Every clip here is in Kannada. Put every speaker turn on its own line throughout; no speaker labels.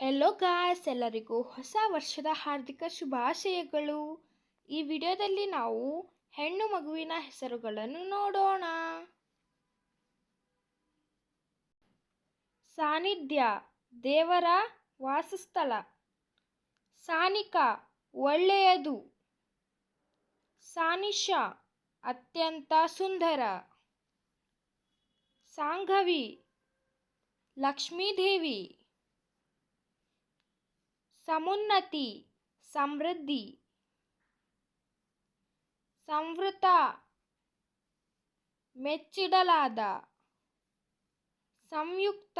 ಹೆಲೋ ಗಾಯ್ಸ್ ಎಲ್ಲರಿಗೂ ಹೊಸ ವರ್ಷದ ಹಾರ್ದಿಕ ಶುಭಾಶಯಗಳು. ಈ ವಿಡಿಯೋದಲ್ಲಿ ನಾವು ಹೆಣ್ಣು ಮಗುವಿನ ಹೆಸರುಗಳನ್ನು ನೋಡೋಣ. ಸಾನ್ನಿಧ್ಯ ದೇವರ ವಾಸಸ್ಥಳ. ಸಾನಿಕ, ಒಳ್ಳೆಯದು. ಸಾನಿಷ ಅತ್ಯಂತ ಸುಂದರ. ಸಾಂಘವಿ, ಲಕ್ಷ್ಮೀದೇವಿ. ಸಮುನ್ನತಿ ಸಮೃದ್ಧಿ ಸಂವೃತ ಮೆಚ್ಚಿಡಲಾದ ಸಂಯುಕ್ತ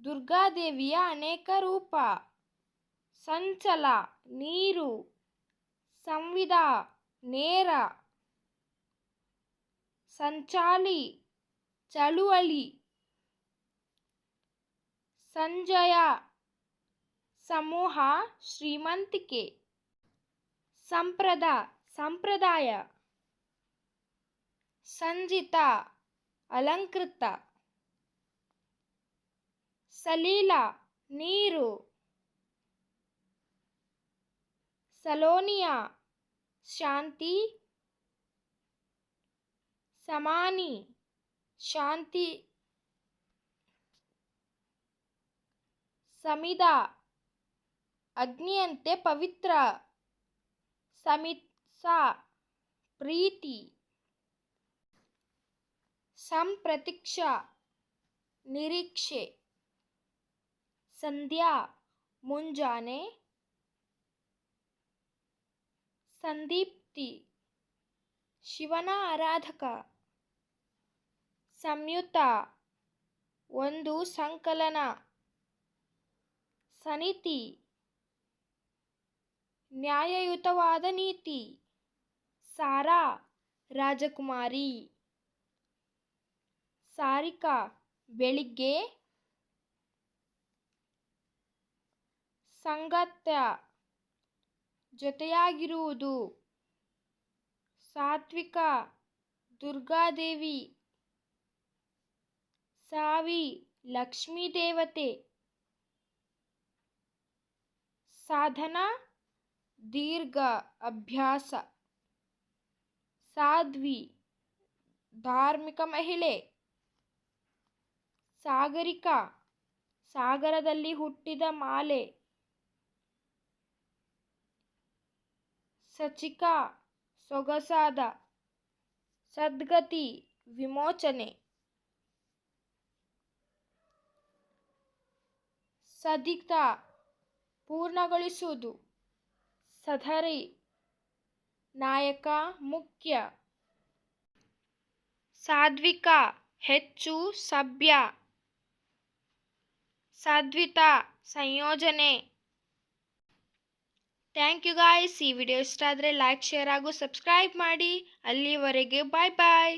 ದುರ್ಗಾದೇವಿಯ ಅನೇಕ ರೂಪ ಸಂಚಲ ನೀರು ಸಂವಿಧ ನೇರ ಸಂಚಾಲಿ ಚಳುವಳಿ ಸಂಜಯ ಸಮೂಹ ಶ್ರೀಮಂತಿಕೆ ಸಂಪ್ರದ ಸಂಪ್ರದಾಯ ಸಂಜಿತ ಅಲಂಕೃತ ಸಲೀಲ ನೀರು ಸಲೋನಿಯಾ ಶಾಂತಿ ಸಮಾನಿ ಶಾಂತಿ ಸಮಿದ ಅಗ್ನಿಯಂತೆ ಪವಿತ್ರ ಸಮಿತ್ಸ ಪ್ರೀತಿ ಸಂಪ್ರತೀಕ್ಷಾ ನಿರೀಕ್ಷೆ ಸಂಧ್ಯಾ ಮುಂಜಾನೆ ಸಂದೀಪ್ತಿ ಶಿವನ ಆರಾಧಕ ಸಂಯುತ ಒಂದು ಸಂಕಲನ ಸನಿತಿ ನ್ಯಾಯಯುತವಾದ ನೀತಿ. ಸಾರಾ ರಾಜಕುಮಾರಿ. ಸಾರಿಕಾ ಬೆಳಿಗ್ಗೆ ಸಂಗತ್ಯ ಜೊತೆಯಾಗಿರುವುದು. ಸಾತ್ವಿಕ ದುರ್ಗಾದೇವಿ. ಸಾವಿ ಲಕ್ಷ್ಮೀ ದೇವತೆ. ಸಾಧನ ದೀರ್ಘ ಅಭ್ಯಾಸ. ಸಾಧ್ವಿ, ಧಾರ್ಮಿಕ ಮಹಿಳೆ. ಸಾಗರಿಕ, ಸಾಗರದಲ್ಲಿ ಹುಟ್ಟಿದ ಮಾಲೆ. ಸಚಿಕ, ಸೊಗಸಾದ. ಸದ್ಗತಿ, ವಿಮೋಚನೆ. ಸದಿತ ಪೂರ್ಣಗೊಳಿಸುವುದು. ಸಧರಿ ನಾಯಕ ಮುಖ್ಯ ಸಾಧ್ವಿಕ ಹೆಚ್ಚು ಸಭ್ಯ ಸಾಧ್ವಿತ ಸಂಯೋಜನೆ. ಥ್ಯಾಂಕ್ ಯು ಗಾಯ್ಸ್ ಈ ವಿಡಿಯೋ ಇಷ್ಟ ಆದರೆ ಲೈಕ್, ಶೇರ್ ಹಾಗೂ ಸಬ್ಸ್ಕ್ರೈಬ್ ಮಾಡಿ. ಅಲ್ಲಿವರೆಗೆ ಬಾಯ್ ಬಾಯ್.